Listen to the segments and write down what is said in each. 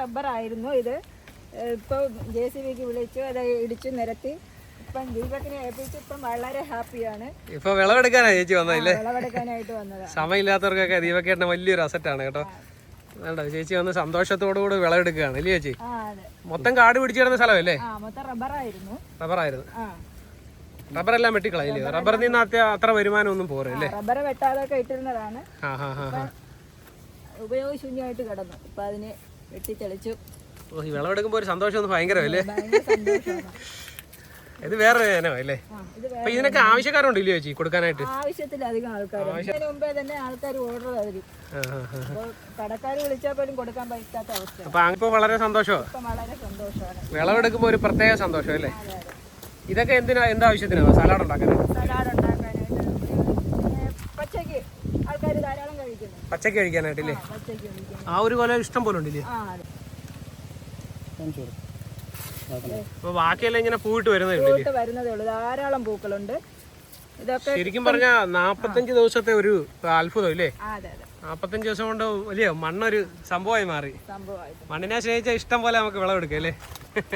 Rubber ആയിരുന്നു ഇത്. ഇപ്പോൾ ജെ സി ബിക്ക് വിളിച്ചു അത് ഇടിച്ചു നിരത്തി. ഇപ്പം ദീപക്കിനെ ഏൽപ്പിച്ച് ഇപ്പം വളരെ ഹാപ്പിയാണ്. ഇപ്പൊ വിളവെടുക്കാനാ ചേച്ചി വന്നതല്ലേ വിളവെടുക്കാനായിട്ട് വന്നത്. സമയമില്ലാത്തവർക്കൊക്കെ ദീപക്കേട്ടന് വലിയൊരു അസറ്റാണ് കേട്ടോ. വേണ്ട ചേച്ചി വന്ന് സന്തോഷത്തോടുകൂടി വിളവെടുക്കുകയാണ് അല്ലേ ചേച്ചി? മൊത്തം കാട് പിടിച്ചു കിടന്ന സ്ഥലമല്ലേ? റബ്ബറായിരുന്നു. റബ്ബറായിരുന്നു. ആ. റബ്ബറെല്ലാം വെട്ടിക്കളയില്ലേ റബ്ബറിൽ നിന്ന് അത്യ അത്ര വരുമാനം ഒന്നും പോരല്ലേ റബ്ബർ വെട്ടാതൊക്കെ ഇട്ടിരുന്നതാണ്. ഉപയോഗശൂന്യമായിട്ട് കിടന്നു. ഇപ്പൊ അതിനെ വെട്ടിത്തെളിച്ചു ഓ ഈ വിളവെടുക്കുമ്പോൾ ഒരു സന്തോഷം ഭയങ്കരമല്ലേ? ഇത് വേറെ ഇനമോ അല്ലേ? അപ്പൊ ഇതിനൊക്കെ ആവശ്യക്കാരുണ്ട് ഇല്ലയോ ചേച്ചി കൊടുക്കാനായിട്ട്? ആവശ്യത്തിലധികം ആൾക്കാർ അതിന് മുമ്പേ തന്നെ ആൾക്കാർ ഓർഡർ തരും ആ, ആ, ആ. അപ്പോൾ കടക്കാർ വിളിച്ചാൽ പോലും കൊടുക്കാൻ പറ്റാത്ത അവസ്ഥ അപ്പൊ അങ്ങനെ വളരെ സന്തോഷമോ വിളവെടുക്കുമ്പോ വളരെ സന്തോഷമാണ്. വിളവെടുക്കുമ്പോൾ ഒരു പ്രത്യേക സന്തോഷം അല്ലേ? ഇതൊക്കെ എന്തിനാ സലാഡ് ഉണ്ടാക്കാൻ സലാഡ് ഉണ്ടാക്കാനായിട്ട് പിന്നെ ആൾക്കാർ ധാരാളം കഴിക്കുന്നു. പച്ചക്ക് കഴിക്കാനായിട്ടില്ലേ ആ ഒരു കൊല ഇഷ്ടം പോലെ ഉണ്ടല്ലേ? അതെ. അപ്പൊ ബാക്കിയെല്ലാം ഇങ്ങനെ പൂവിട്ട് വരുന്നേ വരുന്നതേ ഉള്ളൂ. ധാരാളം പൂക്കളുണ്ട്. ഇതൊക്കെ ശരിക്കും പറഞ്ഞ നാപ്പത്തഞ്ച് ദിവസത്തെ ഒരു അത്ഭുതം ഇല്ലേ? അതെ അതെ. നാപ്പത്തഞ്ച് ദിവസം കൊണ്ട് വലിയ മണ്ണൊരു സംഭവമായി മാറി. മണ്ണിനെ സ്നേഹിച്ച ഇഷ്ടം പോലെ നമുക്ക് വിളവെടുക്കാം അല്ലേ?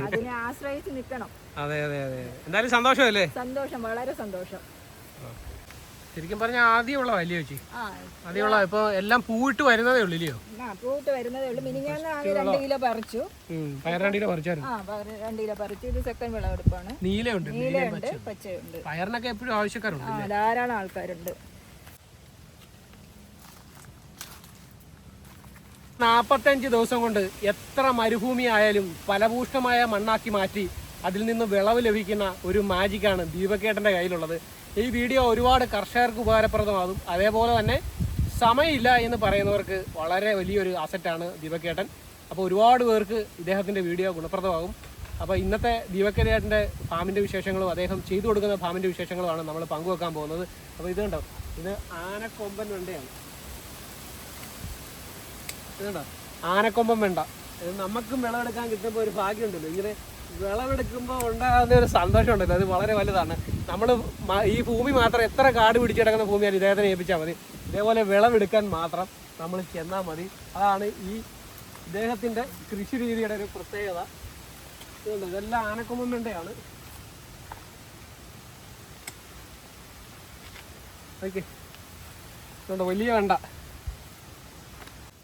അതിനെ ആശ്രയിച്ച് നിൽക്കണം. അതെ അതെ അതെ. എന്തായാലും സന്തോഷമല്ലേ? സന്തോഷം വളരെ സന്തോഷം. ശരിക്കും പറഞ്ഞാൽ ആദ്യമുള്ള വലിയ ചേച്ചി? ആദ്യമുള്ള ഇപ്പൊ എല്ലാം പൂവിട്ട് വരുന്നതേ ഉള്ളൂ ഇല്ലയോ? പൂവിട്ട് വരുന്നതേ ഉള്ളൂ. മിനിഞ്ഞാന്ന് ആകെ രണ്ട് കിലോ പറിച്ചു. പയർ രണ്ട് ആ പ- രണ്ട് കിലോ പറിച്ചു. ഇത് സെക്കൻഡ് വിളവെടുപ്പാണ് നീലയുണ്ട് നീലയുണ്ട് പച്ചയുണ്ട്. പയറിനൊക്കെ എപ്പോഴും ആവശ്യക്കാരുണ്ട് ധാരാളം ആൾക്കാരുണ്ട്. നാപ്പത്തഞ്ച് ദിവസം കൊണ്ട് എത്ര മരുഭൂമി ആയാലും ഫലഭൂഷ്ടമായ മണ്ണാക്കി മാറ്റി അതിൽ നിന്ന് വിളവ് ലഭിക്കുന്ന ഒരു മാജിക്കാണ് ദീപക്കേട്ടന്റെ കയ്യിലുള്ളത്. ഈ വീഡിയോ ഒരുപാട് കർഷകർക്ക് ഉപകാരപ്രദമാകും. അതേപോലെ തന്നെ സമയമില്ല എന്ന് പറയുന്നവർക്ക് വളരെ വലിയൊരു അസറ്റാണ് ദീപക്കേട്ടൻ. അപ്പോൾ ഒരുപാട് പേർക്ക് ഇദ്ദേഹത്തിന്റെ വീഡിയോ ഗുണപ്രദമാകും. അപ്പോൾ ഇന്നത്തെ ദീപക്കേട്ടന്റെ ഫാമിന്റെ വിശേഷങ്ങളും അദ്ദേഹം ചെയ്തു കൊടുക്കുന്ന ഫാമിന്റെ വിശേഷങ്ങളുമാണ് നമ്മൾ പങ്കുവെക്കാൻ പോകുന്നത്. അപ്പോൾ ഇത് കണ്ടോ? ഇത് ആനക്കൊമ്പൻ വെണ്ടയാണ്. ഇതുണ്ടോ ആനക്കൊമ്പം വേണ്ട. ഇത് നമുക്കും വിളവെടുക്കാൻ കിട്ടുമ്പോൾ ഒരു ഭാഗ്യമുണ്ടല്ലോ. ഇങ്ങനെ വിളവെടുക്കുമ്പോൾ ഉണ്ടാകുന്ന ഒരു സന്തോഷം ഉണ്ടല്ലോ. അത് വളരെ വലുതാണ്. നമ്മൾ ഈ ഭൂമി മാത്രം എത്ര കാട് പിടിച്ചെടുക്കുന്ന ഭൂമിയാണ് ഇദ്ദേഹത്തിനെ ഏൽപ്പിച്ചാൽ മതി. ഇതേപോലെ വിളവെടുക്കാൻ മാത്രം നമ്മൾ ചെന്നാൽ മതി. അതാണ് ഈ ഇദ്ദേഹത്തിന്റെ കൃഷി രീതിയുടെ ഒരു പ്രത്യേകത. ഇതെല്ലാം ആനക്കൊമ്പം വേണ്ടയാണ്. ഓക്കെ ഇതുണ്ട്. വലിയ വേണ്ട.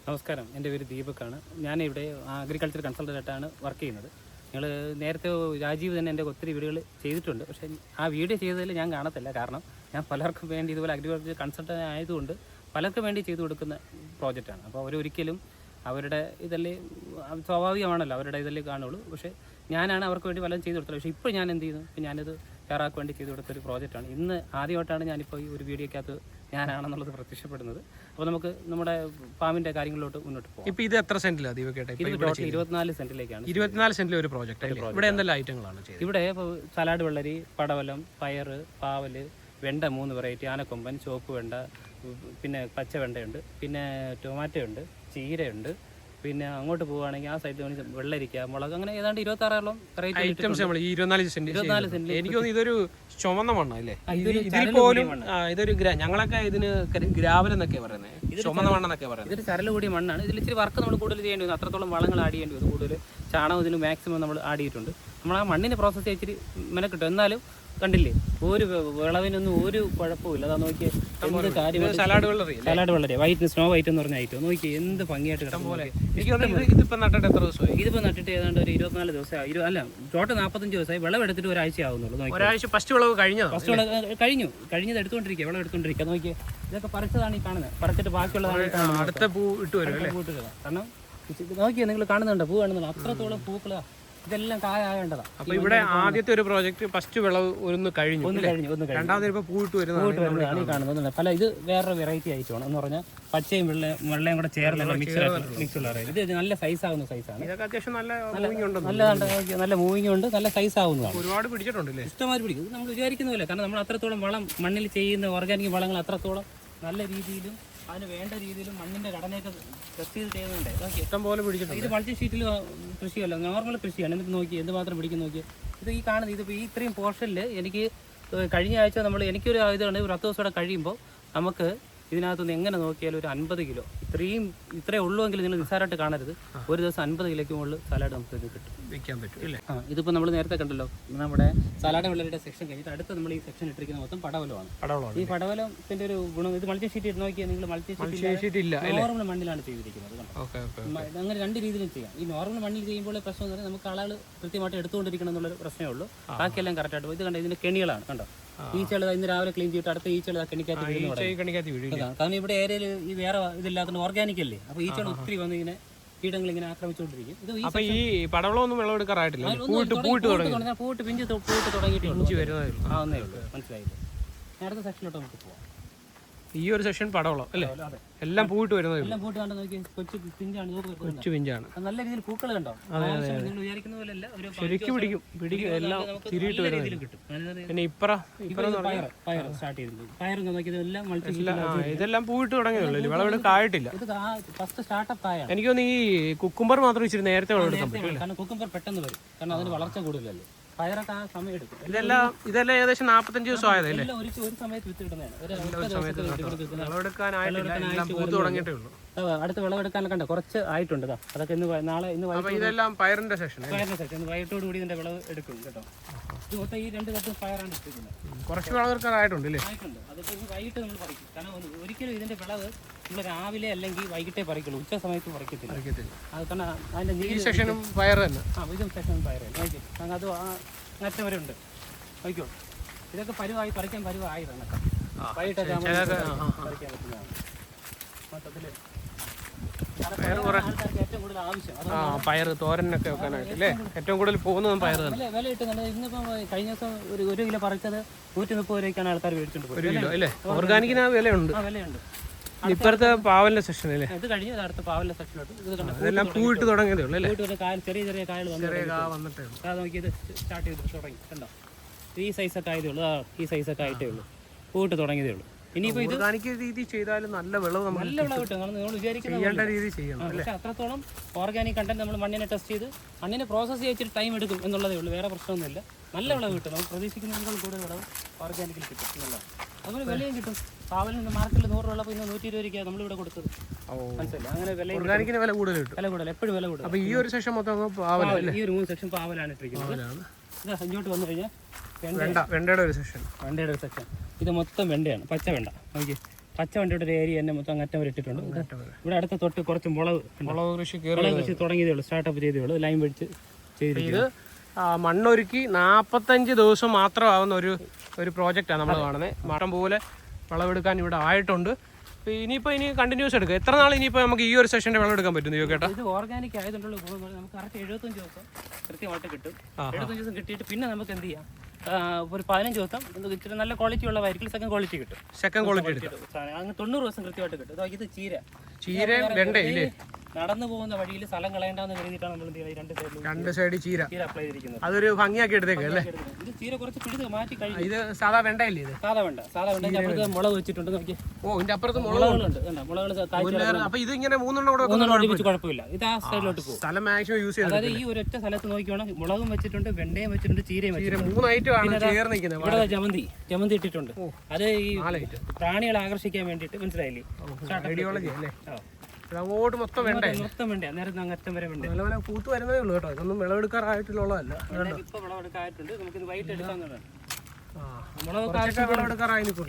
നമസ്കാരം. എന്റെ പേര് ദീപക്കാണ്. ഞാനിവിടെ അഗ്രികൾച്ചർ കൺസൾട്ടന്റായിട്ടാണ് വർക്ക് ചെയ്യുന്നത്. ഞങ്ങൾ നേരത്തെ രാജീവ് തന്നെ എന്റെ ഒത്തിരി വീഡിയോകൾ ചെയ്തിട്ടുണ്ട്. പക്ഷേ ആ വീഡിയോ ചെയ്തതിൽ ഞാൻ കാണത്തില്ല. കാരണം ഞാൻ പലർക്കും വേണ്ടി ഇതുപോലെ അഗ്രികൾച്ചർ കൺസൾട്ടന്റ് ആയതുകൊണ്ട് പലർക്കും വേണ്ടി ചെയ്തു കൊടുക്കുന്ന പ്രോജക്റ്റാണ് അപ്പോൾ അവരൊരിക്കലും അവരുടെ ഇതല്ലേ സ്വാഭാവികമാണല്ലോ അവരുടെ ഇതല്ലേ കാണുള്ളൂ. പക്ഷേ ഞാനാണ് അവർക്ക് വേണ്ടി പലതും ചെയ്തു കൊടുത്തത്. പക്ഷേ ഇപ്പോൾ ഞാൻ എന്ത് ചെയ്യുന്നു? ഇപ്പോൾ ഞാനിത് വേറെ വേണ്ടി ചെയ്തു കൊടുത്തൊരു പ്രോജക്റ്റാണ് ഇന്ന് ആദ്യമായിട്ടാണ് ഞാനിപ്പോൾ ഈ ഒരു വീഡിയോക്കകത്ത് ഞാനാണെന്നുള്ളത് പ്രത്യക്ഷപ്പെടുന്നത്. അപ്പോൾ നമുക്ക് നമ്മുടെ ഫാമിന്റെ കാര്യങ്ങളിലോട്ട് മുന്നോട്ട് പോകാം. ഇപ്പൊ ഇത് എത്ര സെന്റിലാണ് ദീപക്കേട്ടെ ടോട്ടൽ ഇരുപത്തിനാല് സെന്റിലേക്കാണ് ഇരുപത്തിനാല് സെന്റിലെ ഒരു പ്രോജക്റ്റ് ഇവിടെ എന്തെല്ലാം ഐറ്റങ്ങളാണ് ഇവിടെ ഇപ്പോൾ സലാഡ് വെള്ളരി പടവലം പയർ പാവൽ വെണ്ട മൂന്ന് വെറൈറ്റി ആനക്കൊമ്പൻ ചുവപ്പ് വെണ്ട പിന്നെ പച്ച വെണ്ടയുണ്ട് പിന്നെ ടൊമാറ്റോ ഉണ്ട് ചീരയുണ്ട്. പിന്നെ അങ്ങോട്ട് പോവുകയാണെങ്കിൽ ആ സൈഡിൽ വെള്ളരിക്ക മുളക് അങ്ങനെ ഏതാണ്ട് ഇരുപത്താറോളം ആറോളം ഐറ്റംസ് നമ്മൾ ഈ ഇരുപത്തിനാല് സെന്റ് ഇരുപത്തിനാല് സെന്റ് എനിക്ക് തോന്നുന്നു ഇതൊരു ചുമന്ന മണ്ണ അല്ലേ? ഇതൊരു ഇതിൽ പോലും ഇതൊരു ഞങ്ങളൊക്കെ ഇതിന് ഗ്രാവൽ എന്നൊക്കെ പറയുന്നത് ചുമന്ന മണ്ണെന്നൊക്കെ പറയുന്നത് ഇതൊരു ചരൽ കൂടിയ മണ്ണാണ്. ഇതിൽ ഇച്ചിരി വർക്ക് നമ്മൾ കൂടുതൽ ചെയ്യേണ്ടി വന്നു അത്രത്തോളം വളങ്ങൾ ആഡ് ചെയ്യേണ്ടി വരും. കൂടുതൽ ചാണകം ഇതിന് മാക്സിമം നമ്മൾ ആഡ് ചെയ്തിട്ടുണ്ട്. നമ്മൾ ആ മണ്ണിന് പ്രോസസ്സ് ഇച്ചിരി മെനക്കിട്ടും. എന്നാലും കണ്ടില്ലേ? ഒരു വിളവിനൊന്നും ഒരു കുഴപ്പമില്ല അതാ നോക്കിയേ എന്ത് കാര്യമായിട്ട് സലാഡ് വെള്ളറി സലാഡ് വളരെ വൈറ്റ് സ്നോ വൈറ്റ് എന്ന് പറഞ്ഞ ഐറ്റം നോക്കി എന്ത് ഭംഗിയായിട്ട് ഇതിപ്പോ നട്ടിട്ട് എത്ര ദിവസമായി? ഇതിപ്പോ നട്ടിട്ട് ഏതാണ്ട് ഒരു ഇരുപത്തിനാല് ദിവസമായി. അല്ല ടോട്ടൽ നാൽപ്പത്തഞ്ച് ദിവസമായി. വിളവെടുത്തിട്ട് ഒരാഴ്ച ആവുന്നുള്ളൂ. നോക്കി ഒരാഴ്ച ഫസ്റ്റ് വിളവ് കഴിഞ്ഞു ഫസ്റ്റ് വിളവ് കഴിഞ്ഞു. കഴിഞ്ഞത് എടുത്തുകൊണ്ടിരിക്കുക. വിളവ് എടുത്തുകൊണ്ടിരിക്കുക. നോക്കിയേ ഇതൊക്കെ പറിച്ചതാണ് ഈ കാണുന്നത് പറിച്ചിട്ട് ബാക്കിയുള്ളതാണ് അടുത്ത പൂ ഇട്ട് വരും കാരണം നോക്കിയാ നോക്കിയേ നിങ്ങൾ കാണുന്നുണ്ടോ? പൂ കാണുന്നുണ്ടോ? അത്രത്തോളം പൂക്കളാ. ഇതെല്ലാം കാലാകേണ്ടതാണ് അപ്പൊ ഇവിടെ ആദ്യത്തെ ഒരു പ്രോജക്റ്റ് ഫസ്റ്റ് വിളവ് ഒന്ന് കഴിഞ്ഞു ഒന്ന്? കഴിഞ്ഞു ഒന്ന് കഴിഞ്ഞു. രണ്ടാമത് പൂട്ട് വരുന്നതാണ് ഈ കാണുന്നത് പല ഇത് വേറെ വെറൈറ്റി ആയിട്ടാണ്. എന്ന് പറഞ്ഞാൽ പച്ചയും വെള്ളയും വെള്ളയും കൂടെ ചേർന്നുള്ള മിക്സ് മിക്സ് ഇത് നല്ല സൈസ് ആവുന്ന സൈസാണ് ഇതൊക്കെ അത്യാവശ്യം നല്ല നല്ല നല്ല- മൂവിങ് ഉണ്ട് നല്ല സൈസ് ആവുന്നതാണ്. ഒരുപാട് പിടിച്ചിട്ടുണ്ടല്ലേ? ഇഷ്ടമാതിരി പിടിക്കും. നമ്മൾ വിചാരിക്കുന്ന പോലെ കാരണം നമ്മൾ അത്രത്തോളം വളം മണ്ണിൽ ചെയ്യുന്ന ഓർഗാനിക് വളങ്ങൾ അത്രത്തോളം നല്ല രീതിയിലും അതിന് വേണ്ട രീതിയിൽ മണ്ണിന്റെ ഘടനയൊക്കെ ടെസ്റ്റ് ചെയ്ത് ചെയ്യുന്നുണ്ട്. ഇഷ്ടം പോലെ പിടിച്ചിട്ടുണ്ട്. ഇത് മൾട്ടി ഷീറ്റിൽ കൃഷിയല്ല നോർമൽ കൃഷിയാണ്. എന്നിട്ട് നോക്കി എന്തുമാത്രം പിടിക്കും നോക്കി ഇത് ഈ കാണുന്നത് ഇതിപ്പോൾ ഈ ഇത്രയും പോർഷനിൽ എനിക്ക് കഴിഞ്ഞ ആഴ്ച നമ്മൾ എനിക്കൊരു ഇതാണ് ഒരു പത്ത് ദിവസം കൂടെ കഴിയുമ്പോൾ നമുക്ക് ഇതിനകത്തുനിന്ന് എങ്ങനെ നോക്കിയാലും ഒരു അൻപത് കിലോ. ഇത്രയും ഇത്രേ ഉള്ളുവെങ്കിൽ നിങ്ങൾ നിസ്സാരമായിട്ട് കാണരുത്. ഒരു ദിവസം അൻപത് കിലോയ്ക്ക് മുകളിൽ സലാഡ് നമുക്ക് ഇത് കിട്ടും. വെക്കാൻ പറ്റും അല്ലേ? ആ ഇതിപ്പോൾ നമ്മൾ നേരത്തെ കണ്ടല്ലോ നമ്മുടെ സലാഡ് വെള്ളരിയുടെ സെക്ഷൻ കഴിഞ്ഞിട്ട് അടുത്ത നമ്മൾ ഈ സെക്ഷൻ ഇട്ടിരിക്കുന്ന മൊത്തം പടവലമാണ്. പടവലമാണ് ഈ പടവലത്തിന്റെ ഒരു ഗുണം ഇത് മൾട്ടി ഷീറ്റ് നോക്കിയാൽ നിങ്ങൾ മൾട്ടി ഷീറ്റ് നോർമൽ മണ്ണിലാണ് ചെയ്തിരിക്കുന്നത് അങ്ങനെ രണ്ട് രീതിയിലും ചെയ്യാം. ഈ നോർമൽ മണ്ണിൽ ചെയ്യുമ്പോൾ പ്രശ്നം എന്ന് പറഞ്ഞാൽ നമുക്ക് ആളുകൾ കൃത്യമായിട്ട് എടുത്തുകൊണ്ടിരിക്കണം എന്നുള്ളൊരു പ്രശ്നമേ ഉള്ളൂ. ബാക്കിയെല്ലാം കറക്റ്റായിട്ട് പോയി. ഇത് കണ്ടോ ഇതിന്റെ കെണികളാണ് കണ്ടോ? ഈച്ചകൾ ഇന്ന് രാവിലെ ക്ലീൻ ചെയ്തിട്ട് അടുത്ത ഈച്ചകൾ ആ കെണിക്കകത്ത് വീഴുന്നു. കാരണം ഇവിടെ ഏരിയയിൽ ഈ വേറെ ഇതില്ലാത്തതുകൊണ്ട് ഓർഗാനിക് അല്ലേ? അപ്പോൾ ഈച്ചകൾ ഒത്തിരി വന്ന് ഇങ്ങനെ കീടങ്ങൾ ഇങ്ങനെ ആക്രമിച്ചുകൊണ്ടിരിക്കും. ഇത് അപ്പൊ ഈ പടവളമൊന്നും വിളവെടുക്കാറായിട്ടില്ല ഒന്നും പൂട്ട് പൂട്ട് തുടങ്ങി പൂട്ട് പിഞ്ച് പൂട്ട് തുടങ്ങിയിട്ടേ. ഇഞ്ചി വരുന്നതേ ഉള്ളൂ. മനസ്സിലായില്ലേ? നേരത്തെ അടുത്ത സെക്ഷനിലോട്ട് നമുക്ക് പോവാം. ഈ ഒരു സെഷൻ പടവളം അല്ലേ? എല്ലാം പൂവിട്ട് വരുന്നത് എല്ലാം പൂട്ട് കണ്ട് നോക്കി കൊച്ചു പിഞ്ചാണ് കൊച്ചു പിഞ്ചാണ്. നല്ല രീതിയിൽ പൂക്കൾ കണ്ടോ? ആവശ്യം നിങ്ങൾ വിചാരിക്കുന്ന പോലെയല്ല ഒരു ശരിക്കും പിടിക്കും പിടിക്കും. എല്ലാം തിരിയിട്ട് വരുന്നത്. പിന്നെ ഇപ്പറ ഇപ്പറ പയർ സ്റ്റാർട്ട് ചെയ്തിട്ടുണ്ട്. പയർ നോക്കിയത് എല്ലാം മൾട്ടി ഇതെല്ലാം പൂവിട്ട് തുടങ്ങിയുള്ളൂ വിളവെടു കായിട്ടില്ല. ഫസ്റ്റ് സ്റ്റാർട്ടപ്പ് എനിക്ക് തോന്നുന്നു ഈ കുക്കുംബർ മാത്രം ഇച്ചിരി നേരത്തെ വിളവെടുക്കാൻ പറ്റും കുക്കുംബർ പെട്ടെന്ന് വരും. കാരണം അതിന് വളർച്ച കൂടുതലല്ലേ. പയറൊക്കെ ആ സമയം എടുക്കും. ഇതെല്ലാം ഇതെല്ലാം ഏകദേശം നാപ്പത്തഞ്ച് ദിവസം ആയതല്ലേ? ഒരു ഒരു സമയത്ത് വിത്ത് ഇടുന്നതാണ് ഒരു ഒറ്റ ദിവസത്തിൽ വിത്ത് ഇടുന്നതാണ്. വിളവെടുക്കാനായിട്ടില്ല എല്ലാം പൂത്ത് തുടങ്ങിയിട്ടേ ഉള്ളൂ. അതാ, അടുത്ത വിളവെടുക്കാൻ കണ്ട? കുറച്ച് ആയിട്ടുണ്ട് അതൊക്കെ ഇന്ന് നാളെ ഇന്ന് ഇതെല്ലാം പയറിന്റെ സെഷൻ പയറിന്റെ സെക്ഷൻ ഇന്ന് വൈകിട്ടോട് കൂടി ഇതിന്റെ വിളവ് എടുക്കും കേട്ടോ ഇത് മൊത്തം ഈ രണ്ട് തട്ടും പയറാണ് എടുത്തിരിക്കുന്നത്. കുറച്ച് വിളവെടുക്കാറായിട്ടുണ്ട് അല്ലേ? ആയിട്ടുണ്ട്. അതിപ്പോൾ ഇനി വൈകിട്ട് നമ്മൾ പറിക്കും. കാരണം ഒരിക്കലും ഇതിന്റെ വിളവ് നമ്മൾ രാവിലെ അല്ലെങ്കിൽ വൈകിട്ടേ പറിക്കുള്ളൂ. ഉച്ച സമയത്ത് പറിക്കത്തില്ല. അത് കാരണം അതിന്റെ നീര് സെഷനും പയർ തന്നെ. ആ ഇതും സെക്ഷനും പയർ തന്നെ. അത് ആ അറ്റം വരെ ഉണ്ട് നോക്കിയോ ഇതൊക്കെ പരുവായി പറിക്കാൻ പരുവായി വേണം വൈകിട്ടൊക്കെ പറിക്കാൻ പറ്റുന്നതാണ്. മൊത്തത്തിൽ കൂടുതൽ ആവശ്യം ആ പയർ തോരനൊക്കെ വെക്കാനായിട്ട് അല്ലേ? ഏറ്റവും കൂടുതൽ പോകുന്നതും പയർ തന്നെ. വില ഇട്ട് ഇന്നിപ്പം കഴിഞ്ഞ ദിവസം ഒരു ഒരു കിലോ പറിച്ചത് നൂറ്റി മുപ്പത് രൂപയ്ക്കാണ് ആൾക്കാർ മേടിച്ചോണ്ട് ഒരു കിലോ അല്ലേ? ഓർഗാനിക്കിന് ആ വിലയുണ്ട്. ഇപ്പോഴത്തെ വിലയുണ്ട്. ഇപ്പുറത്തെ പാവലിന്റെ സെഷൻ അല്ലേ? ഇത് കഴിഞ്ഞ് അടുത്ത പാവലിന്റെ കണ്ട? ഇതെല്ലാം പൂവിട്ട് തുടങ്ങിയതേ ഉള്ളൂ അല്ലേ? കായൽ ചെറിയ ചെറിയ കായൽ ചെറിയ കാ വന്നിട്ടേ ഉള്ളൂ. അത് നോക്കിയത് സ്റ്റാർട്ട് ചെയ്ത് തുടങ്ങി. കണ്ടോ? ഈ സൈസൊക്കെ ആയതേ ഉള്ളൂ. ഈ സൈസൊക്കെ ആയിട്ടേ ഉള്ളൂ. പൂവിട്ട് തുടങ്ങിയതേ ഉള്ളൂ. ഇനിയിപ്പോൾ ഇത് ഓർഗാനിക് രീതി ചെയ്താലും നല്ല വിളവ് നമുക്ക് നല്ല വിളവ് കിട്ടും. നമ്മൾ നിങ്ങൾ വിചാരിക്കുന്ന രീതി ചെയ്യണം പക്ഷെ അത്രത്തോളം ഓർഗാനിക് കണ്ടന്റ് നമ്മൾ മണ്ണിനെ ടെസ്റ്റ് ചെയ്ത് മണ്ണിനെ പ്രോസസ്സ് ചെയ്തിട്ട് ടൈം എടുക്കും എന്നുള്ളതേ ഉള്ളൂ. വേറെ പ്രശ്നമൊന്നുമില്ല. നല്ല വിളവ് കിട്ടും. നമ്മൾ പ്രതീക്ഷിക്കുന്നതിനേക്കാൾ കൂടുതൽ വിളവ് ഓർഗാനിക്കിൽ കിട്ടും എന്നുള്ളതാണ് അതുപോലെ വിലയും കിട്ടും. പാവലിൽ നിന്ന് മാർക്കറ്റിൽ നൂറ് ഉള്ളപ്പോൾ പിന്നെ നൂറ്റി ഇരുപത് രൂപയ്ക്കാണ് നമ്മളിവിടെ കൊടുത്തത്. മനസ്സിലായി അങ്ങനെ വില ഓർഗാനിക്കിന് വില കൂടുതൽ കിട്ടും. വില കൂടുതൽ. എപ്പോഴും വില കൂടുതൽ. അപ്പോൾ ഈ ഒരു സെഷൻ മൊത്തം പാവൽ, ഈ ഒരു മൂന്ന് സെക്ഷൻ പാവലാണ് ഇട്ടിരിക്കുന്നത്. ഇതാ ഇങ്ങോട്ട് വന്നു കഴിഞ്ഞാൽ വെണ്ട വെണ്ട വെണ്ടയുടെ ഒരു സെഷൻ വെണ്ടയുടെ ഒരു സെക്ഷൻ ഇത് മൊത്തം വെണ്ടയാണ് പച്ച വെണ്ട. നോക്കി പച്ച വെണ്ടയുടെ ഒരു ഏരിയ തന്നെ മൊത്തം അങ്ങറ്റം വരെ. ഇട്ടിട്ടുണ്ട് ഇവിടെ അടുത്ത തൊട്ട് കുറച്ച് മുളക്. മുളക് കൃഷി മുളക് കൃഷി തുടങ്ങിയതേ ഉള്ളൂ സ്റ്റാർട്ടപ്പ് ചെയ്തേ ഉള്ളൂ ലൈൻ പിടിച്ച് ചെയ്തിട്ട് മണ്ണൊരുക്കി നാൽപ്പത്തഞ്ച് ദിവസം മാത്രമാവുന്ന ഒരു ഒരു പ്രോജക്റ്റാണ് നമ്മൾ കാണുന്നത് മട്ടം പോലെ വിളവെടുക്കാൻ ഇവിടെ ആയിട്ടുണ്ട്. ഇനിയിപ്പോൾ ഇനി കണ്ടിന്യൂസ് എടുക്കുക എത്ര നാൾ ഇനിയിപ്പോൾ നമുക്ക് ഈ ഒരു സെഷന്റെ വിളവെടുക്കാൻ പറ്റും യോ കേട്ടോ? ഇത് ഓർഗാനിക് ആയതുകൊണ്ടുള്ള നമുക്ക് കറക്റ്റ് എഴുപത്തഞ്ച് ദിവസം കൃത്യമായിട്ട് കിട്ടും. എഴുപത്തഞ്ച് ദിവസം കിട്ടിയിട്ട് പിന്നെ നമുക്ക് എന്ത് ചെയ്യാം? ഒരു പതിനഞ്ച് ദിവസം ഇച്ചിരി നല്ല ക്വാളിറ്റി ഉള്ള വരിക്കിൽ സെക്കൻഡ് ക്വാളിറ്റി കിട്ടും. സെക്കൻഡ് ക്വാളിറ്റി കിട്ടും. സാധനം. അങ്ങ് തൊണ്ണൂറ് ദിവസം കൃത്യമായിട്ട് കിട്ടും. ഇത് ചീര. ചീരയും വെണ്ട ഇല്ലേ? നടന്നു പോകുന്ന വഴിയിൽ സ്ഥലം കളയണ്ടെന്ന് കരുതിയിട്ടാണ് നമ്മൾ രണ്ട് സൈഡിൽ രണ്ട് സൈഡ് ചീര. ചീര അപ്ലൈ ചെയ്തിരിക്കുന്നത്. അതൊരു ഭംഗിയാക്കി എടുത്തേക്ക് അല്ലേ? ഇത് ചീര കുറച്ച് പിടിച്ച് മാറ്റി കഴിഞ്ഞു. ഇത് സാധാ വെണ്ടയില്ലേ ഇത്? സാധാ വേണ്ട. സാധാ വേണ്ട. അപ്പുറത്ത് മുളക് വെച്ചിട്ടുണ്ട്. നോക്കി ഓ ഇതിന്റെ അപ്പുറത്ത് മുളക് മുളകളുണ്ട് കണ്ടോ? മുളകൾ അപ്പൊ ഇത് ഇങ്ങനെ മൂന്നെണ്ണം മൂന്നെണ്ണം ഒഴിപ്പിച്ച് കുഴപ്പമില്ല. ഇത് ആ സൈഡിലോട്ട് പോകും. സ്ഥലം മാക്സിമം യൂസ് ചെയ്യുന്നത് അതായത് ഈ ഒരൊറ്റ സ്ഥലത്ത് നോക്കിയോണം മുളകും വെച്ചിട്ടുണ്ട് വെണ്ടയും വെച്ചിട്ടുണ്ട് ചീരയും ചീര വെച്ചിട്ടുണ്ട്. മൂന്ന് ഐറ്റം ആണ് ചേർന്ന് ഇവിടെ ജമന്തി ജമന്തി ഇട്ടിട്ടുണ്ട്. അത് ഈ പ്രാണികളെ ആകർഷിക്കാൻ വേണ്ടിയിട്ട്. മനസ്സിലായില്ലേ? ഐഡിയോളജി അല്ലേ? അങ്ങോട്ട് മൊത്തം വെണ്ട? മൊത്തം വേണ്ട? നേരത്തെ അങ്ങറ്റം വരെ വേണ്ട? നല്ല പൂത്ത് വരുന്നതേ ഉള്ളൂ കേട്ടോ. ഇതൊന്നും വിളവെടുക്കാറായിട്ടുള്ളതല്ല. ആ.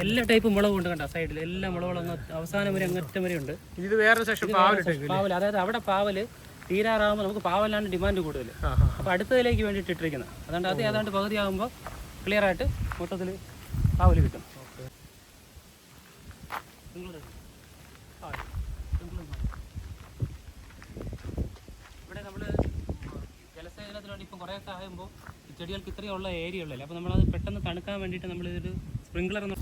എല്ലാ ടൈപ്പ് മുളകും ഉണ്ട് കണ്ട? സൈഡിൽ എല്ലാ മുളകും അങ്ങ് അവസാനം വരെ അങ്ങറ്റം വരെ ഉണ്ട്. ഇത് വേറെ പാവൽ പാവലിട്ടേക്ക് പാവൽ അതായത് അവിടെ പാവൽ തീരാറാകുമ്പോൾ നമുക്ക് പാവലാണ് ഡിമാൻഡ് കൂടുതൽ ആ ആ അപ്പോൾ അടുത്തതിലേക്ക് വേണ്ടിയിട്ട് ഇട്ടിരിക്കുന്നത്. അതുകൊണ്ട് അത് ഏതാണ്ട് പകുതി ആകുമ്പോൾ ക്ലിയർ ആയിട്ട് മൊത്തത്തിൽ പാവൽ കിട്ടും. ഇവിടെ കുറേയൊക്കെ ആകുമ്പോൾ ചെടികൾക്ക് ഇത്രയുള്ള ഏരിയ ഉള്ളല്ലേ? അപ്പോൾ നമ്മളത് പെട്ടെന്ന് തണുക്കാൻ വേണ്ടിയിട്ട് നമ്മളിതൊരു സ്പ്രിങ്ക്ലർ എന്ന്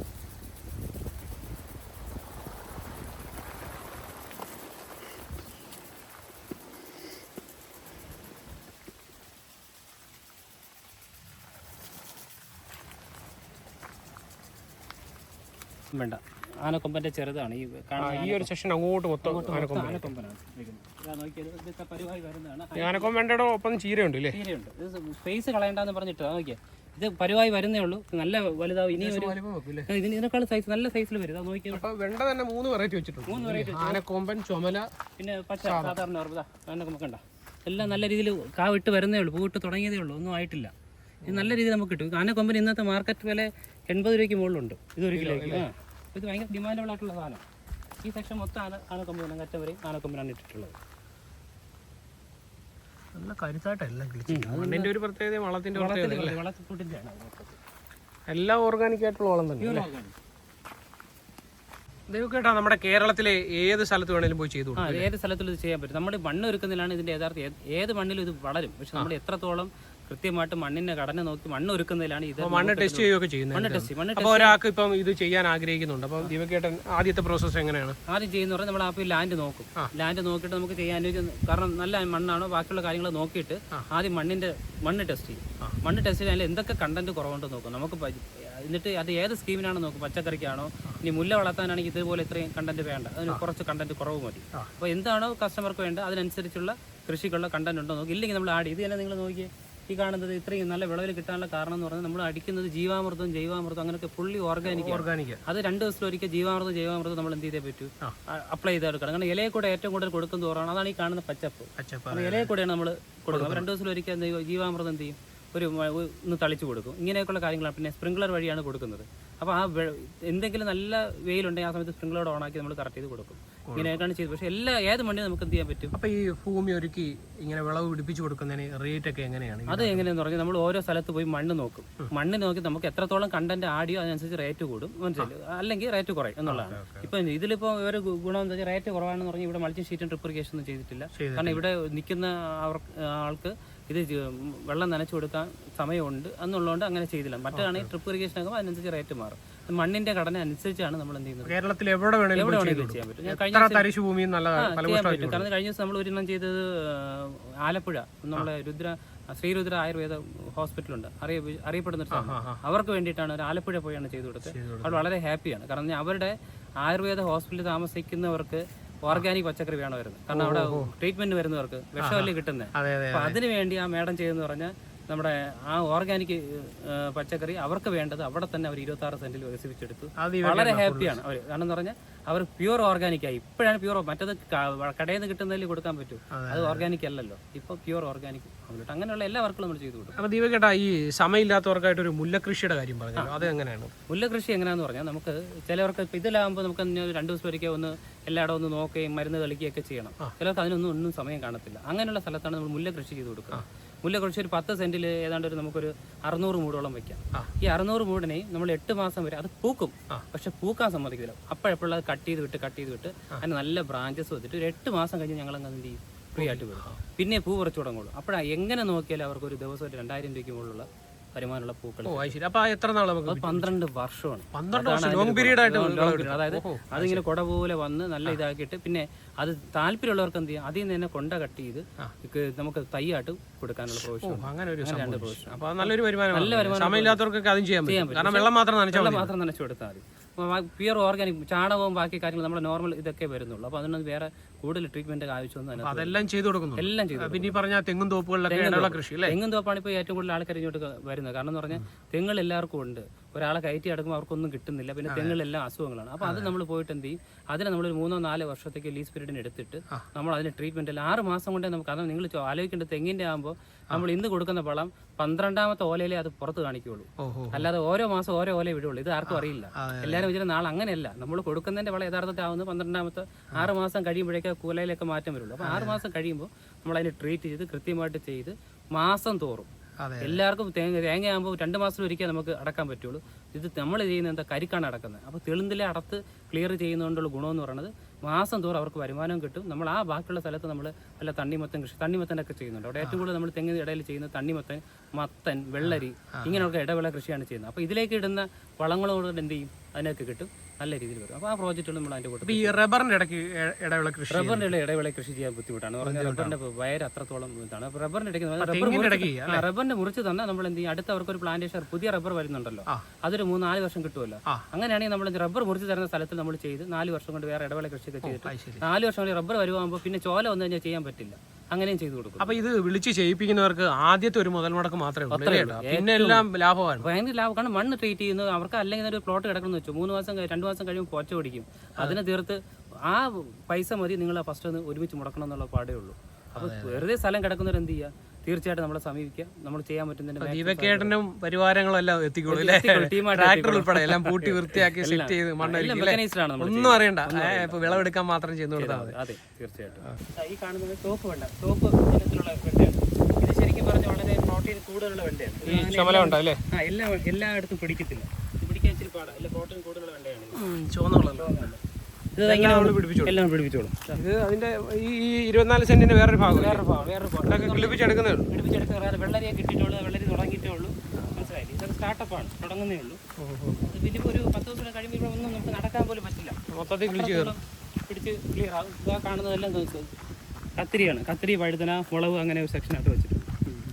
വേണ്ട ആനക്കൊമ്പന്റെ ചെറുതാണ്. ഈ ഈ ഒരു സെക്ഷൻ അങ്ങോട്ട് മൊത്തം ആനക്കൊമ്പ് ആനക്കൊമ്പനാണ്. വരുന്നതാണ്. ഒപ്പം ചീരയുണ്ട് അല്ലേ ചീരയുണ്ട്. ഇത് സ്പേസ് കളയണ്ടെന്ന് പറഞ്ഞിട്ട് നോക്കിയേ. ഇത് പരുവായി വരുന്നേ ഉള്ളൂ. നല്ല വലുതാവും. ഇനി ഇതിന് ഇതിനേക്കാൾ സൈസ് നല്ല സൈസിൽ വരും. അത് നോക്കിയാൽ അപ്പൊ വെണ്ട തന്നെ മൂന്ന് വെറൈറ്റി വെച്ചിട്ടുണ്ട്. മൂന്ന് വെറൈറ്റി ആനക്കൊമ്പൻ ചുമല പിന്നെ പച്ച സാധാരണ അതിനൊക്കെ നമുക്ക് കണ്ട. എല്ലാം നല്ല രീതിയിൽ കാവിട്ട് വരുന്നേ ഉള്ളൂ. പൂവിട്ട് തുടങ്ങിയതേ ഉള്ളൂ. ഒന്നും ആയിട്ടില്ല. ഇത് നല്ല രീതിയിൽ നമുക്ക് കിട്ടും. ആനക്കൊമ്പൻ ഇന്നത്തെ മാർക്കറ്റ് വില എൺപത് രൂപയ്ക്ക് മുകളിലുണ്ട്. ഇത് ഒരു കിലോയ്ക്ക്. ആ ഇത് ഭയങ്കര ഡിമാൻഡബിൾ ആയിട്ടുള്ള സാധനം. ഈ സെക്ഷൻ മൊത്തം ആന ആനക്കൊമ്പൻ കറ്റ വരെയും ആനക്കൊമ്പനാണ് ഇട്ടിട്ടുള്ളത്. നല്ല കരുത്തായിട്ടെല്ലാം മണ്ണിന്റെ ഒരു പ്രത്യേകത വളത്തിന്റെ വളത്തിൽ എല്ലാം ഓർഗാനിക് ആയിട്ടുള്ള വളം തന്നെ? ദൈവക്കേട്ടാ നമ്മുടെ കേരളത്തിലെ ഏത് സ്ഥലത്ത് വേണേലും പോയി ചെയ്തു ഏത് സ്ഥലത്തും ഇത് ചെയ്യാൻ പറ്റും. നമ്മുടെ മണ്ണ് ഒരുക്കുന്നതിലാണ് ഇതിന്റെ യഥാർത്ഥ ഏത് മണ്ണിലും ഇത് വളരും. പക്ഷെ നമ്മൾ എത്രത്തോളം കൃത്യമായിട്ട് മണ്ണിന്റെ ഘടന നോക്കി മണ്ണ് ഒരുക്കുന്നതിലാണ് ഇത് മണ്ണ് ടെസ്റ്റ് ചെയ്യുകയൊക്കെ ചെയ്യുന്നത് മണ്ണ് ടെസ്റ്റ് മണ്ണ് അപ്പോൾ ഒരാൾക്ക് ഇപ്പം ഇത് ചെയ്യാൻ ആഗ്രഹിക്കുന്നുണ്ട്. അപ്പം ദീപകേട്ടൻ ആദ്യത്തെ പ്രോസസ്സ് എങ്ങനെയാണ്? ആദ്യം ചെയ്യുന്ന പറഞ്ഞാൽ നമ്മൾ ആപ്പിൽ ലാൻഡ് നോക്കും. ലാൻഡ് നോക്കിയിട്ട് നമുക്ക് ചെയ്യാൻ അനുയോജ്യം കാരണം നല്ല മണ്ണാണോ. ബാക്കിയുള്ള കാര്യങ്ങൾ നോക്കിയിട്ട് ആദ്യം മണ്ണിന്റെ മണ്ണ് ടെസ്റ്റ് ചെയ്യും. മണ്ണ് ടെസ്റ്റ് ചെയ്യാൻ എന്തൊക്കെ കണ്ടന്റ് കുറവുണ്ട് നോക്കും. നമുക്ക് എന്നിട്ട് അത് ഏത് സ്കീമിനാണ് നോക്കും. പച്ചക്കറിക്കാണോ? ഇനി മുല്ല വളർത്താനാണെങ്കിൽ ഇതുപോലെ ഇത്രയും കണ്ടന്റ് വേണ്ട. അതിന് കുറച്ച് കണ്ടന്റ് കുറവ് മതി. അപ്പോൾ എന്താണോ കസ്റ്റമർക്ക് വേണ്ട അതിനനുസരിച്ചുള്ള കൃഷിക്കുള്ള കണ്ടന്റ് ഉണ്ടോ നോക്കി. ഇല്ലെങ്കിൽ നമ്മൾ ആഡ് ചെയ്ത് തന്നെ നിങ്ങൾ നോക്കിയേ. ഈ കാണുന്നത് ഇത്രയും നല്ല വിളവിൽ കിട്ടാനുള്ള കാരണം എന്ന് പറഞ്ഞാൽ നമ്മൾ അടിക്കുന്നത് ജീവാമൃതം ജൈവാമൃതം അങ്ങനെയൊക്കെ ഫുള്ളി ഓർഗാനിക് ഓർഗാനിക് അത് രണ്ട് ദിവസത്തിൽ ഒരിക്കൽ ജീവാമൃതം ജൈവാമൃതം നമ്മൾ എന്ത് ചെയ്തേ പറ്റൂ? അപ്ലൈ ചെയ്ത് എടുക്കണം. കാരണം ഇലയെ കൂടെ ഏറ്റവും കൂടുതൽ കൊടുക്കുന്ന തോറാണ് അതാണ് ഈ കാണുന്ന പച്ചപ്പ്. ഇലയെ കൂടെയാണ് നമ്മൾ കൊടുക്കുന്നത്. രണ്ട് ദിവസത്തിൽ ഒരിക്കൽ എന്ത് ജീവാമൃതം എന്ത് ചെയ്യും? ഒരു ഒന്ന് തളിച്ചു കൊടുക്കും. ഇങ്ങനെയൊക്കെയുള്ള കാര്യങ്ങളാണ് പിന്നെ സ്പ്രിംഗ്ലർ വഴിയാണ് കൊടുക്കുന്നത്. അപ്പോൾ ആ എന്തെങ്കിലും നല്ല വെയിലുണ്ടെങ്കിൽ ആ സമയത്ത് സ്പ്രിംഗ്ലർ ഓണാക്കി നമ്മൾ കറക്റ്റ് ചെയ്ത് കൊടുക്കും. ഇങ്ങനെയൊക്കെയാണ് ചെയ്തത്. പക്ഷെ എല്ലാ ഏത് മണ്ണിനും നമുക്ക് എന്ത് ചെയ്യാൻ പറ്റും? അപ്പൊ ഈ ഭൂമി ഒരുക്കി ഇങ്ങനെ വിളവ് പിടിപ്പിച്ചു കൊടുക്കുന്നതിന് റേറ്റ് ഒക്കെ എങ്ങനെയാണ്? അത് എങ്ങനെയാന്ന് പറഞ്ഞാൽ നമ്മൾ ഓരോ സ്ഥലത്ത് പോയി മണ്ണ് നോക്കും. മണ്ണ് നോക്കി നമുക്ക് എത്രത്തോളം കണ്ടന്റ് ആടിയോ അതിനനുസരിച്ച് റേറ്റ് കൂടും. മനസ്സിലായി അല്ലെങ്കിൽ റേറ്റ് കുറയും എന്നുള്ളതാണ്. ഇപ്പൊ ഇതിലിപ്പോ ഒരു ഗുണം എന്താ വെച്ചാൽ റേറ്റ് കുറവാണെന്ന് പറഞ്ഞാൽ ഇവിടെ മൾട്ടി ഷീറ്റും ട്രിപ്രിക്കേഷൻ ഒന്നും ചെയ്തിട്ടില്ല. കാരണം ഇവിടെ നിൽക്കുന്ന ആൾക്ക് ഇത് വെള്ളം നനച്ചു കൊടുക്കാൻ സമയമുണ്ട് എന്നുള്ളതുകൊണ്ട് അങ്ങനെ ചെയ്തില്ല. മറ്റാണെങ്കിൽ ട്രിപ്പ് ഇറിഗേഷൻ ആകുമ്പോൾ അതിനനുസരിച്ച് റേറ്റ് മാറും. മണ്ണിന്റെ ഘടന അനുസരിച്ചാണ് നമ്മൾ എന്ത് ചെയ്യുന്നത്? കേരളത്തിൽ എവിടെ വേണമെങ്കിലും ചെയ്യാൻ പറ്റും. ഞാൻ കഴിഞ്ഞ പറ്റും. കാരണം കഴിഞ്ഞ ദിവസം നമ്മൾ ഒരെണ്ണം ചെയ്തത് ആലപ്പുഴ. നമ്മളെ രുദ്ര ശ്രീരുദ്ര ആയുർവേദ ഹോസ്പിറ്റലുണ്ട്. അറിയ അറിയപ്പെടുന്ന ഒരു അവർക്ക് വേണ്ടിയിട്ടാണ് ഒരു ആലപ്പുഴ പോയാണ് ചെയ്തു കൊടുത്തത്. അവർ വളരെ ഹാപ്പിയാണ്. കാരണം അവരുടെ ആയുർവേദ ഹോസ്പിറ്റലിൽ താമസിക്കുന്നവർക്ക് ഓർഗാനിക് പച്ചക്കറി വേണമായിരുന്നു. കാരണം അവിടെ ട്രീറ്റ്മെന്റ് വരുന്നവർക്ക് വിഷമല്ലേ കിട്ടുന്നത് അപ്പൊ അതിന് വേണ്ടി ആ മേഡം ചെയ്തെന്ന് പറഞ്ഞാൽ നമ്മുടെ ആ ഓർഗാനിക് പച്ചക്കറി അവർക്ക് വേണ്ടത് അവിടെ തന്നെ അവർ ഇരുപത്തി ആറ് സെന്റിൽ വികസിപ്പിച്ചെടുത്തു. വളരെ ഹാപ്പിയാണ് അവർ കാരണം എന്ന് പറഞ്ഞാൽ അവർ പ്യൂർ ഓർഗാനിക് ആയി. ഇപ്പോഴാണ് പ്യൂർ മറ്റത് കടയിൽ നിന്ന് കിട്ടുന്നതിൽ കൊടുക്കാൻ പറ്റൂ. അത് ഓർഗാനിക് അല്ലല്ലോ. ഇപ്പൊ പ്യൂർ ഓർഗാനിക് അങ്ങനെയുള്ള എല്ലാ വർക്കും നമ്മൾ ചെയ്തു കൊടുക്കും. അപ്പൊ ദീപകേട്ടാ ഈ സമയമില്ലാത്തവർക്കായിട്ട് ഒരു മുല്ലകൃഷിയുടെ കാര്യം പറഞ്ഞു അത് എങ്ങനെയാണ്? മുല്ലകൃഷി എങ്ങനെയാണെന്ന് എങ്ങനെയാന്ന് പറഞ്ഞാൽ നമുക്ക് ചിലവർക്ക് ഇതിലാകുമ്പോൾ നമുക്ക് രണ്ടു ദിവസം ഒരിക്കൽ ഒന്ന് എല്ലായിടവും ഒന്ന് നോക്കുകയും മരുന്ന് കളിക്കുകയൊക്കെ ചെയ്യണം. ചിലർക്ക് അതിനൊന്നും ഒന്നും സമയം കാണത്തില്ല. അങ്ങനെയുള്ള സ്ഥലത്താണ് നമ്മൾ മുല്ലകൃഷി ചെയ്ത് കൊടുക്കുന്നത്. മുല്ല കുറച്ച് ഒരു പത്ത് സെന്റിൽ ഏതാണ്ട് ഒരു നമുക്കൊരു അറുന്നൂറ് മൂടോളം വെക്കാം. ഈ അറുന്നൂറ് മൂടിനെ നമ്മൾ എട്ട് മാസം വരെ അത് പൂക്കും. പക്ഷെ പൂക്കാൻ സമ്മതിക്കില്ല. അപ്പോഴെപ്പോഴും അത് കട്ട് ചെയ്ത് വിട്ട് കട്ട് ചെയ്ത് വിട്ട് അതിന് നല്ല ബ്രാഞ്ചസ് വെച്ചിട്ട് ഒരു എട്ട് മാസം കഴിഞ്ഞ് ഞങ്ങൾ അങ്ങ് എന്ത് ചെയ്യും? ഫ്രീ ആയിട്ട് വിടും. പിന്നെ പൂ കുറച്ച് തുടങ്ങുള്ളൂ. അപ്പോഴാണ് എങ്ങനെ നോക്കിയാലും അവർക്ക് ഒരു ദിവസം ഒരു രണ്ടായിരം രൂപയ്ക്ക് മുകളിലുള്ള വരുമാനമുള്ള പൂക്കൾ. ഓ അത് ശരി. അപ്പൊ എത്ര നാൾ നമുക്ക് അത് പന്ത്രണ്ട് വർഷമാണ്. പന്ത്രണ്ട് വർഷം ലോങ് പീരീഡ് ആയിട്ട് long period. അതായത്. അതിങ്ങനെ കുട പോലെ വന്ന് നല്ല ഇതാക്കിയിട്ട് പിന്നെ അത് താല്പര്യമുള്ളവർക്ക് എന്ത് ചെയ്യാം? അതിൽ നിന്ന് തന്നെ കൊണ്ട കട്ട് ചെയ്ത് ഇത് നമുക്ക് തയ്യായിട്ട് കൊടുക്കാനുള്ള പ്രൊവിഷൻ അങ്ങനെ ഒരു രണ്ട് സംഭവം. പ്രൊവിഷൻ. അപ്പൊ അത് നല്ലൊരു വരുമാനം നല്ല വരുമാനം സമയമില്ലാത്തവർക്കൊക്കെ അതും ചെയ്യാൻ ചെയ്യാൻ പറ്റും. പറ്റും. കാരണം വെള്ളം മാത്രം നനച്ചാൽ വെള്ളം മതി മാത്രം നനച്ചു കൊടുത്താൽ മതി. പ്യുവർ ഓർഗാനിക് ചാണകവും ബാക്കി കാര്യങ്ങൾ നമ്മുടെ നോർമൽ ഇതൊക്കെ വരുന്നുള്ളൂ. അപ്പോൾ അതിനൊന്നും വേറെ കൂടുതൽ ട്രീറ്റ്മെന്റ് ആവശ്യം അതെല്ലാം ചെയ്തു കൊടുക്കുന്നു എല്ലാം ചെയ്തു പിന്നെ ഈ പറഞ്ഞ തെങ്ങും തോപ്പുകളിലൊക്കെ കൃഷി അല്ലേ? തെങ്ങും തോപ്പാണ് ഇപ്പോൾ ഏറ്റവും കൂടുതൽ ആൾക്കാർ ഇങ്ങോട്ട് വരുന്നത്. കാരണം എന്ന് പറഞ്ഞാൽ തെങ്ങൾ എല്ലാവർക്കും ഉണ്ട്. ഒരാളെ കയറ്റി അടക്കുമ്പോൾ അവർക്കൊന്നും കിട്ടുന്നില്ല. പിന്നെ തെങ്ങുകളെല്ലാം അസുഖങ്ങളാണ്. അപ്പോൾ അത് നമ്മൾ പോയിട്ട് എന്ത് ചെയ്യും? അതിനെ നമ്മൾ ഒരു മൂന്നോ നാലോ വർഷത്തേക്ക് ലീസ് പീരീഡിന് എടുത്തിട്ട് നമ്മൾ അതിന് ട്രീറ്റ്മെന്റ് ആറ് മാസം കൊണ്ടേ നമുക്ക് അത് നിങ്ങൾ ആലോചിക്കേണ്ട തെങ്ങിന്റെ ആകുമ്പോൾ നമ്മൾ ഇന്ന് കൊടുക്കുന്ന വളം പന്ത്രണ്ടാമത്തെ ഓലയിലേ അത് പുറത്ത് കാണിക്കുകയുള്ളൂ. ഓഹോ. അല്ലാതെ ഓരോ മാസം ഓരോ ഓല വിടുള്ളൂ. ഇത് ആർക്കും അറിയില്ല. എല്ലാവരും വിചാരിച്ച നാളെ അങ്ങനെയല്ല. നമ്മൾ കൊടുക്കുന്നതിന്റെ വളം യഥാർത്ഥത്തിൽ ആവുന്നത് പന്ത്രണ്ടാമത്തെ ആറ് മാസം കഴിയുമ്പോഴേക്കും കൂലയിലൊക്കെ മാറ്റം വരുള്ളൂ. അപ്പോൾ ആറ് മാസം കഴിയുമ്പോൾ നമ്മൾ അതിന് ട്രീറ്റ് ചെയ്ത് കൃത്യമായിട്ട് ചെയ്ത് മാസം തോറും എല്ലാവർക്കും തേങ്ങ തേങ്ങയാകുമ്പോൾ രണ്ട് മാസം ഒരിക്കൽ നമുക്ക് അടക്കാൻ പറ്റുള്ളൂ. ഇത് നമ്മൾ ചെയ്യുന്നത് എന്താ കരിക്കാണ് അടക്കുന്നത്. അപ്പോൾ തെളിന്തിലെ അടത്ത് ക്ലിയർ ചെയ്യുന്നതുകൊണ്ടുള്ള ഗുണമെന്ന് പറയുന്നത് മാസം തോറും അവർക്ക് വരുമാനം കിട്ടും. നമ്മൾ ആ ബാക്കിയുള്ള സ്ഥലത്ത് നമ്മൾ നല്ല തണ്ണിമത്തൻ കൃഷി തണ്ണിമത്തനൊക്കെ ചെയ്യുന്നുണ്ട്. അവിടെ ഏറ്റവും കൂടുതൽ നമ്മൾ തെങ്ങിന് ഇടയിൽ ചെയ്യുന്ന തണ്ണിമത്തൻ മത്തൻ വെള്ളരി ഇങ്ങനെയുള്ള ഇടവിള കൃഷിയാണ് ചെയ്യുന്നത്. അപ്പോൾ ഇതിലേക്ക് ഇടുന്ന വളങ്ങളോട് എന്ത് ചെയ്യും? അതിനൊക്കെ കിട്ടും. നല്ല രീതിയിൽ വരും. അപ്പോൾ ആ പ്രോജക്റ്റുകൾ നമ്മൾ അതിന്റെ കൂട്ടത്തിൽ ഈ റബ്ബറിന്റെ ഇടയ്ക്ക് ഇടവേള കൃഷി റബ്ബറിന്റെ ഇടയിൽ ഇടവേള കൃഷി ചെയ്യാൻ ബുദ്ധിമുട്ടാണ്. പറഞ്ഞാൽ റബ്ബറിന്റെ വയർ അത്രത്തോളം ഇതാണ്. അപ്പോൾ റബ്ബറിന്റെ ഇടയ്ക്ക് റബ്ബർ തെങ്ങിന്റെ മുറിച്ച് തന്നെ നമ്മൾ എന്ത് ചെയ്യും? അടുത്ത അവർക്ക് ഒരു പ്ലാന്റേഷൻ പുതിയ റബ്ബർ വരുന്നുണ്ടല്ലോ. അതൊരു മൂന്ന് നാല് വർഷം കിട്ടുമല്ലോ. അങ്ങനെയാണെങ്കിൽ നമ്മൾ റബ്ബർ മുറിച്ച് തരുന്ന സ്ഥലത്ത് നമ്മൾ ചെയ്ത് നാല് വർഷം കൊണ്ട് വേറെ ഇടവേള കൃഷിയൊക്കെ ചെയ്തിട്ട് നാല് വർഷം കൊണ്ട് റബ്ബർ വരുവാകുമ്പോൾ പിന്നെ ചോല വന്നു കഴിഞ്ഞാൽ ചെയ്യാൻ പറ്റില്ല. അങ്ങനെയും ചെയ്തു കൊടുക്കും അപ്പൊ ഇത് വിളിച്ച് ചെയ്യിപ്പിക്കുന്നവർക്ക് ആദ്യത്തെ ഒരു മുതൽ മുടക്ക് മാത്രമേ ഉള്ളൂ പിന്നെ എല്ലാം ലാഭമാണ്. ഭയങ്കര ലാഭം. കാരണം മണ്ണ് ട്രീറ്റ് ചെയ്യുന്നത് അവർക്ക് അല്ലെങ്കിൽ ഒരു പ്ലോട്ട് കിടക്കണം വെച്ചു മൂന്ന് മാസം രണ്ടു രണ്ട് മാസം കഴിയുമ്പോൾ പോച്ച പിടിക്കും. അതിനെ തീർത്ത് ആ പൈസ മതി നിങ്ങൾ ഫസ്റ്റ് ഒന്ന് ഒരുമിച്ച് മുടക്കണം എന്നുള്ള പാടേ ഉള്ളൂ. അപ്പൊ വെറുതെ സ്ഥലം കിടക്കുന്നവർ എന്ത് ചെയ്യുക തീർച്ചയായിട്ടും നമ്മളെ സമീപിക്കുക നമ്മൾ ചെയ്യാൻ പറ്റുന്നതിന്റെ maximum ദീപക്കേട്ടനും പരിവാരങ്ങളും എല്ലാം എത്തിക്കോളൂ ട്രാക്ടർ ഉൾപ്പെടെ എല്ലാം പൂട്ടി വൃത്തിയാക്കി സെറ്റ് ചെയ്ത് നമ്മൾ ഒന്നും അറിയണ്ട. ഇപ്പൊ വിളവെടുക്കാൻ മാത്രം ചെയ്തു കൊടുത്താൽ മതി. അതെ തീർച്ചയായിട്ടും. ഈ കാണുന്നത് ടോപ്പ് വേണ്ട. ടോപ്പ് ഇനത്തിലുള്ള വെണ്ടയാണ്. ഇത് ശരിക്കും പറഞ്ഞ വളരെ പ്രോട്ടീൻ കൂടുതലുള്ള വെണ്ടയാണ്. എല്ലാ എല്ലായിടത്തും പിടിക്കത്തില്ല. പിടിക്കാൻ ഇച്ചിരി പാടാ. പ്രോട്ടീൻ കൂടുതലുള്ള വെണ്ടയാണ് ഇത്. ഇത്? എല്ലാം പിടിപ്പിച്ചോളും. ഇത് അതിന്റെ ഈ ഇരുപത്തിനാല് സെന്റിന്റെ വേറൊരു ഭാഗം വേറൊരു ഭാഗം വേറൊരു ഭാഗം. കിളിപ്പിച്ചെടുക്കുന്നേ ഉള്ളൂ. പിടിപ്പിച്ചെടുത്ത് വേറെ വെള്ളരിയെ കിട്ടിയിട്ടുള്ളൂ വെള്ളരി തുടങ്ങിയിട്ടേ ഉള്ളൂ. മനസ്സിലായില്ലേ? ഇതൊരു സ്റ്റാർട്ടപ്പാണ് തുടങ്ങുന്നേ ഉള്ളൂ. ഇത് ഇതിപ്പോ ഒരു പത്ത് ദിവസം കഴിയുമ്പോൾ ഒന്നും നമുക്ക് നടക്കാൻ പോലും പറ്റില്ല. മൊത്തത്തിൽ കിളിച്ച് കയറും. പിടിച്ച് ക്ലിയർ ആകും ഇതാ കാണുന്നതെല്ലാം നോക്ക്. കത്തിരിയാണ്. കത്തിരി വഴുതന മുളവ് അങ്ങനെ ഒരു സെക്ഷനായിട്ട് വെച്ചിട്ടുണ്ട്.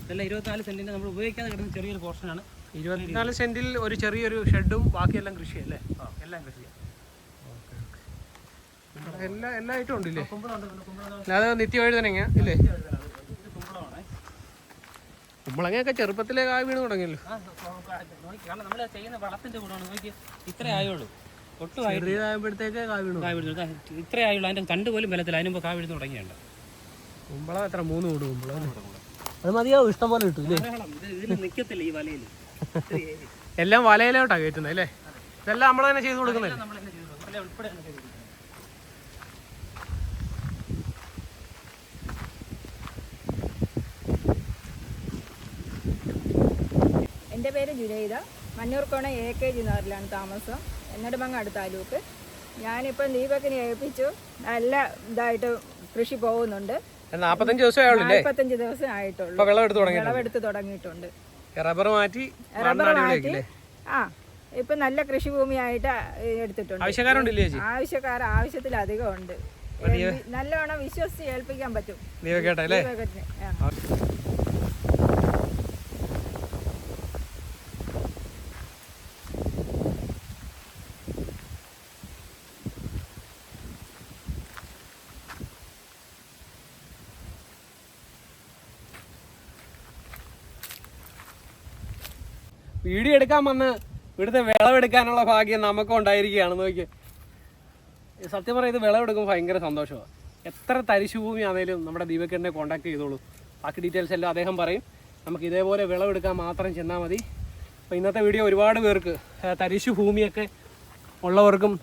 ഇതെല്ലാം ഇരുപത്തിനാല് സെന്റിന് നമ്മൾ ഉപയോഗിക്കാതെ കിടന്ന ചെറിയൊരു പോർഷനാണ് ഇരുപത്തിനാല് സെന്റിൽ ഒരു ചെറിയൊരു ഷെഡും ബാക്കിയെല്ലാം കൃഷി അല്ലേ എല്ലാം കൃഷി എല്ലാ എല്ലാ ഐറ്റം ഉണ്ടല്ലേ? അത് നിത്യവഴുതനങ്ങ ഇല്ലേ? കുമ്പളങ്ങയൊക്കെ ചെറുപ്പത്തിലേ കായ് വീണ് തുടങ്ങിയല്ലോ. ആ, നോക്കി, നമ്മൾ ചെയ്യുന്ന വളത്തിന്റെ ഗുണമാണ് നോക്കി ഇത്രേ ആയുള്ളൂ. ഒട്ടും ആയിട്ടില്ല. ചെറിയതായപ്പോഴത്തേക്ക് കായ് വീണു. കായ് വിടുന്നു ഇത്രേ ആയുള്ളൂ. അതിന്റെ തണ്ട് പോലും ബലത്തില്ല അതിന് മുമ്പ് കായ് വിടുന്നു തുടങ്ങിയുണ്ട് കുമ്പളം എത്ര? മൂന്ന് കൂട് കുമ്പളം അത് മതിയാവും. ഇഷ്ടം പോലെ കിട്ടും ഈ വലയിൽ എല്ലാം വലയിലോട്ടാ കയറ്റുന്നത് അല്ലേ? ഇതെല്ലാം നമ്മൾ തന്നെ ചെയ്ത് കൊടുക്കുന്നല്ലേ നമ്മൾ തന്നെ ചെയ്തു വല ഉൾപ്പെടെ തന്നെ ചെയ്തു എന്റെ പേര് ജുനൈദ. മഞ്ഞൂർക്കോണ എ കെ ജി നഗറിലാണ് താമസം നെടുമങ്ങാട് താലൂക്ക്. ഞാനിപ്പം ദീപക്കിനെ ഏൽപ്പിച്ചു. നല്ല ഇതായിട്ട് കൃഷി പോകുന്നുണ്ട്. നാൽപ്പത്തഞ്ച് ദിവസം നാൽപ്പത്തഞ്ച് ദിവസം ആയിട്ടുള്ളൂ. വിളവെടുത്ത് തുടങ്ങി വിളവെടുത്ത് തുടങ്ങിയിട്ടുണ്ട്. റബ്ബർ മാറ്റി റബ്ബർ മാറ്റി. ആ ഇപ്പം നല്ല കൃഷിഭൂമിയായിട്ട് എടുത്തിട്ടുണ്ട്. ആവശ്യക്കാർ ആവശ്യത്തിലധികം ഉണ്ട്. നല്ലോണം വിശ്വസിച്ച് ഏൽപ്പിക്കാൻ പറ്റും. ദീപക്കേട്ട വീഡിയോ എടുക്കാൻ വന്ന് ഇവിടുത്തെ വിളവെടുക്കാനുള്ള ഭാഗ്യം നമുക്കും ഉണ്ടായിരിക്കുകയാണ്. നോക്കി സത്യം പറയാം ഇത് വിളവെടുക്കുമ്പോൾ ഭയങ്കര സന്തോഷമാണ് എത്ര തരിശുഭൂമി ആണെങ്കിലും നമ്മുടെ ദീപക്കേട്ടനെ കോൺടാക്ട് ചെയ്തോളൂ. ബാക്കി ഡീറ്റെയിൽസ് എല്ലാം അദ്ദേഹം പറയും. നമുക്ക് ഇതേപോലെ വിളവെടുക്കാൻ മാത്രം ചെന്നാൽ മതി. അപ്പോൾ ഇന്നത്തെ വീഡിയോ ഒരുപാട് പേർക്ക് തരിശു ഭൂമിയൊക്കെ ഉള്ളവർക്കും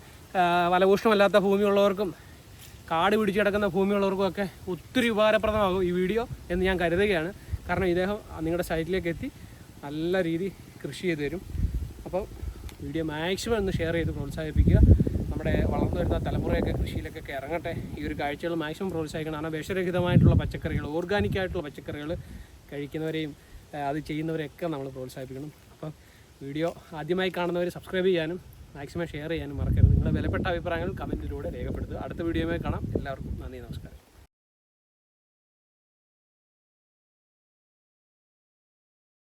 വലഭൂഷണമല്ലാത്ത ഭൂമി ഭൂമിയുള്ളവർക്കും കാട് പിടിച്ചു കിടക്കുന്ന ഭൂമിയുള്ളവർക്കും ഒക്കെ ഒത്തിരി ഉപകാരപ്രദമാകും ഈ വീഡിയോ എന്ന് ഞാൻ കരുതുകയാണ്. കാരണം ഇദ്ദേഹം നിങ്ങളുടെ സൈറ്റിലേക്ക് എത്തി നല്ല രീതി കൃഷി ചെയ്ത് തരും. അപ്പോൾ വീഡിയോ മാക്സിമം ഒന്ന് ഷെയർ ചെയ്ത് പ്രോത്സാഹിപ്പിക്കുക. നമ്മുടെ വളർന്നു വരുന്ന തലമുറയൊക്കെ കൃഷിയിലേക്കൊക്കെ ഇറങ്ങട്ടെ. ഈ ഒരു കാഴ്ചകൾ മാക്സിമം പ്രോത്സാഹിക്കണം കാരണം വിഷരഹിതമായിട്ടുള്ള പച്ചക്കറികൾ ഓർഗാനിക് ആയിട്ടുള്ള പച്ചക്കറികൾ കഴിക്കുന്നവരെയും അത് ചെയ്യുന്നവരെയൊക്കെ നമ്മൾ പ്രോത്സാഹിപ്പിക്കണം. അപ്പം വീഡിയോ ആദ്യമായി കാണുന്നവർ സബ്സ്ക്രൈബ് ചെയ്യാനും മാക്സിമം ഷെയർ ചെയ്യാനും മറക്കരുത്. നിങ്ങളുടെ വിലപ്പെട്ട അഭിപ്രായങ്ങൾ കമന്റിലൂടെ രേഖപ്പെടുത്തുക. അടുത്ത വീഡിയോയുമായി കാണാം. എല്ലാവർക്കും നന്ദി നമസ്കാരം.